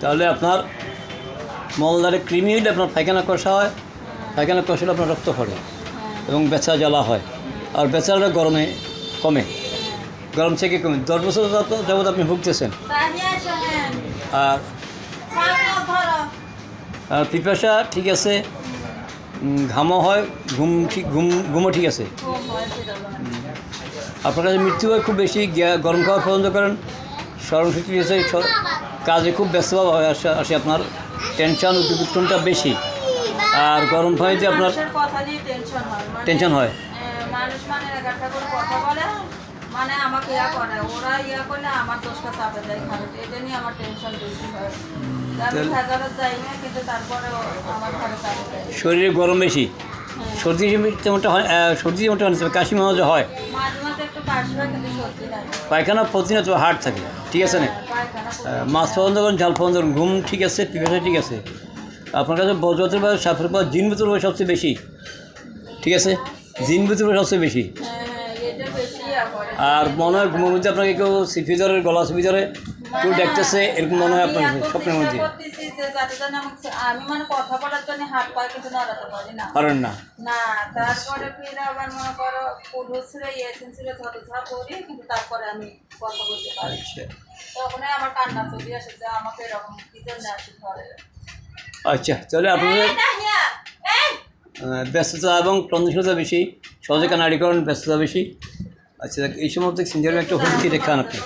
তাহলে আপনার মলদারে কৃমি হলে আপনার পায়খানা কষা হয়। পায়খানা কষা হলে আপনার রক্ত পড়ে এবং বেচা জ্বালা হয়। আর বেচাটা গরমে কমে। গরম থেকে কমে। দশ বছর যাবত- যাবত আপনি ভুগতেছেন। আর আর পিপাসা ঠিক আছে। ঘামও হয় ঘুম ঠিক ঘুম ঘুমও ঠিক আছে। আপনার কাছে মৃত্যু হয় খুব বেশি গ্যা- গরম খাওয়া পছন্দ করেন। স্মরণশক্তি আছে কাজে খুব ব্যস্তভাব হয় আসে আসে আপনার। টেনশন উদ্দীপনটা বেশি। আর গরম পানিতে আপনার টেনশন হয়। মানে, টেনশন হয়। এ, মানুষ মানে এক করে কথা বলে মানে আমাকে ইয়া করে। ওরা ইয়া করলে আমার দোষটা চাপে যায় খাবে এটা নিয়ে আমার টেনশন বেশি হয়। আমি তাহলে- যাই না কিন্তু তারপরে আমার ঘরে চাপে যায়। শরীরে গরম বেশি। সর্দি তেমনটা হয় সর্দি যেমনটা হয় না, কাশি মাঝে হয় হয় পায়খানা প্রতিদিন তো হার্ট থাকে ঠিক আছে না? আহ, মাছ পছন্দ করেন ঝাল পছন্দ করেন ঘুম ঠিক আছে পিপাসা ঠিক আছে। আপনার কাছে বজ্রতের বা সাপের পর জিন বুতুর বয়স সবচেয়ে বেশি? ঠিক আছে? জিন বুতুর বয়স সবচেয়ে বেশি? হ্যাঁ, হ্যাঁ, আর মনে হয় ঘুমের মধ্যে আপনাকে কেউ সিফি ধরে গলা সিপি ধরে কেউ দেখতেছে এরকম মনে হয় আপনার স্বপ্নের মধ্যে। আমি মানে কথা বলার জন্য হাত কিন্তু নাড়াতে পারি না। পারেন না। না তারপরে ফিরে আবার মনে করো ইয়েছেন করি কিন্তু তারপরে আমি কথা বলতে পারি আচ্ছা। আমার কান্না চলে আসে যে আমাকে এরকম কি জন্য আসি ধরে? আচ্ছা তাহলে আপনাদের ব্যস্ততা এবং ক্রন্দনশীলতা বেশি। সহজে কানাড়িকরণ ব্যস্ততা বেশি। আচ্ছা এই সমস্ত সিনজারের একটা হুমকি দেখান আপনি।